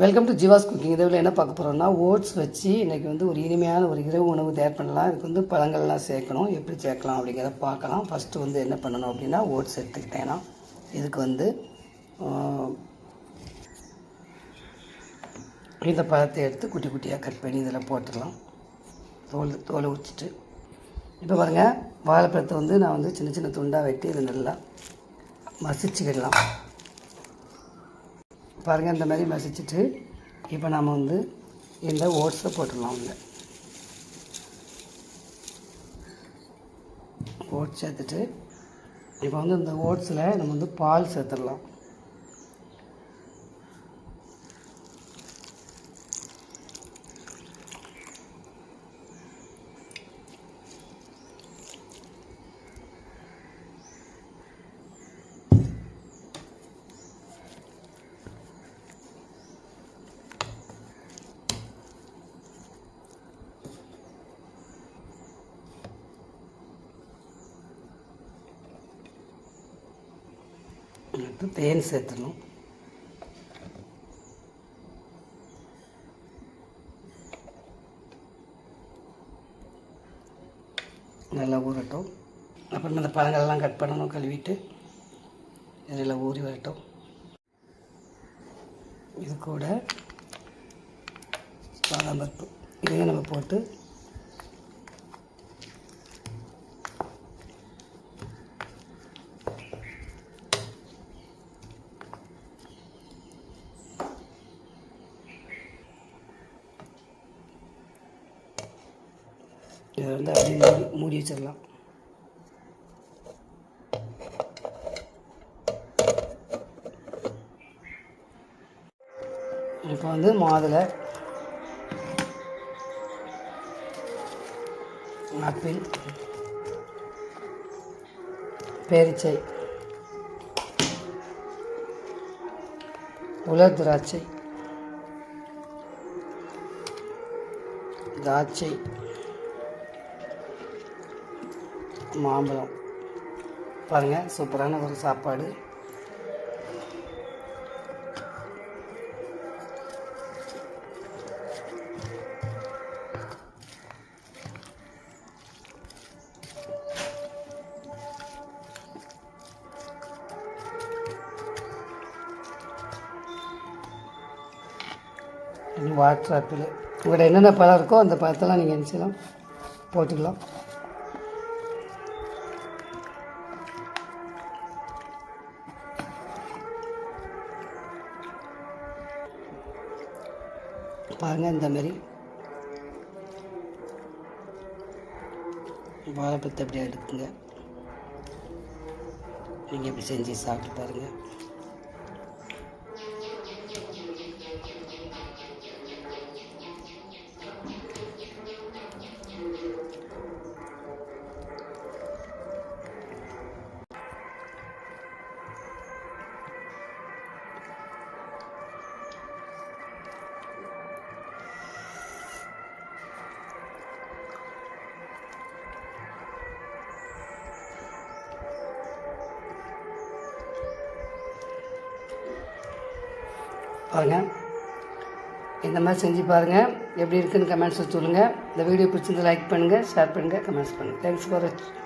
Welcome to Jeeva's cooking இதில் என்ன பார்க்க போகிறோம்னா ஓட்ஸ் வச்சு இன்றைக்கி வந்து ஒரு இனிமையான ஒரு இரவு உணவு தயார் பண்ணலாம். இதுக்கு வந்து பழங்கள்லாம் சேர்க்கணும். எப்படி சேர்க்கலாம் அப்படிங்கிறத பார்க்கலாம். ஃபஸ்ட்டு வந்து என்ன பண்ணணும் அப்படின்னா ஓட்ஸ் எடுத்துக்கிட்டேன்னா இதுக்கு வந்து இந்த பழத்தை எடுத்து குட்டி குட்டியாக கட் பண்ணி இதில் போட்டுடலாம். தோல் தோலை உச்சிட்டு இப்போ பாருங்கள் வாழைப்பழத்தை வந்து நான் வந்து சின்ன சின்ன துண்டாக வெட்டி இதை நல்லா மசிச்சுக்கிடலாம். பாருங்கள் இந்த மாதிரி மசிச்சுட்டு இப்போ நாம் வந்து இந்த ஓட்ஸை போட்டுடலாம் உள்ள ஓட்ஸ் சேர்த்துட்டு இப்போ வந்து இந்த ஓட்ஸில் நம்ம வந்து பால் சேர்த்துடலாம். அடுத்து தேன் சேர்த்துடணும் நல்லா ஊறட்டும். அப்புறம் இந்த பழங்கள்லாம் கட் பண்ணணும் கழுவிட்டு. இதில் ஊறி வரட்டும். இது கூட பாதாம் பருப்பு இதையும் நம்ம போட்டு இதை வந்து அப்படியே மூடி மூடி வச்சிடலாம். இப்போ வந்து மாதுளை ஆப்பிள் பேரிச்சை உலர் திராட்சை திராட்சை மாம்பழம். பாருங்கள் சூப்பரான ஒரு சாப்பாடு. Water apple. உங்கள்கிட்ட என்னென்ன பழம் இருக்கோ அந்த பழத்தெல்லாம் நீங்கள் என்ன செய்யலாம் போட்டுக்கலாம். பாருங்கள் இந்த மாதிரி வாழைப்பழத்தை அப்படியே எடுக்குங்க நீங்கள் இப்படி செஞ்சு சாப்பிட்டு பாருங்கள் பாருங்கள் இந்த மாதிரி செஞ்சு பாருங்கள் எப்படி இருக்குன்னு கமெண்ட்ஸில் சொல்லுங்கள் இந்த வீடியோ பிடிச்சிருந்து லைக் பண்ணுங்கள் ஷேர் பண்ணுங்கள் கமெண்ட்ஸ் பண்ணுங்கள் தேங்க்ஸ் ஃபார் வாட்சிங்